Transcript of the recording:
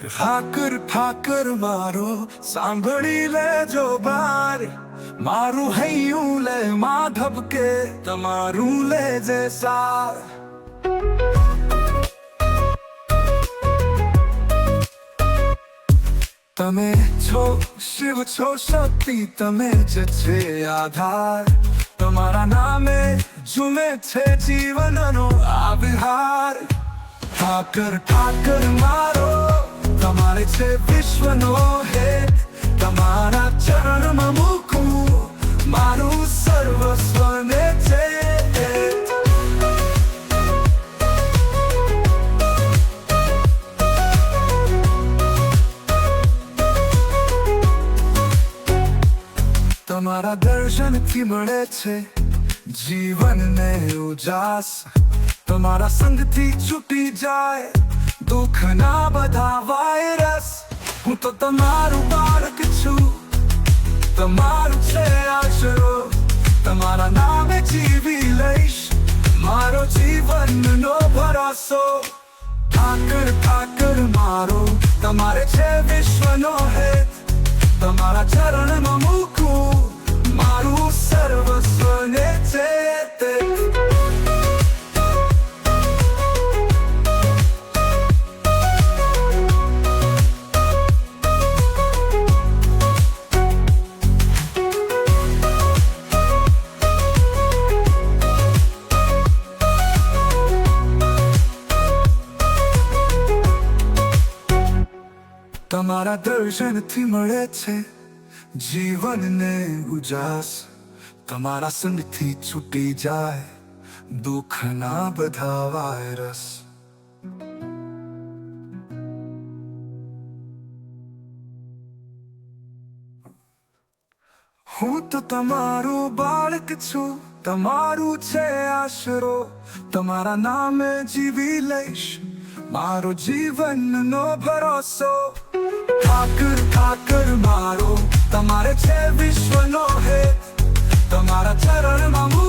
ઠાકર ઠાકર મારો, સાંભળી લેજો બાર. મારું હૈયું લે માધવ કે, તમારું લેજે સાર. તમે છો શિવ, છો શક્તિ, તમે જ છે આધાર. તમારા નામે ઝૂમે છે જીવનનો આવિહાર. ઠાકર ઠાકર મારો તમારે છે વિશ્વનો હેત. તમારા ચરણમાં મૂકું. મારું સર્વસ્વને છે હેત. તમારા દર્શનથી મળે છે જીવનને ઉજાસ. તમારા સંગથી છૂટી જાય. દુઃખના બધા વાયરસ હું તો તમારું બાળક છું. તમારું છે આશરો. તમારા નામે જીવી લઈશ. મારો જીવનનો ભરોસો. ઠાકર ઠાકર. તમારા દર્શનથી મળે છે. જીવનને ઉજાસ તમારા સંગથી છૂટી જાય. દુઃખના બધા વાયરસ હું તો તમારું બાળક છું. તમારું છે આશરો. તમારા નામે જીવી લઈશ. મારો જીવનનો ભરોસો. ઠાકર ઠાકર મારો. તમારે છે વિશ્વનો હે તમારા ચરણમાં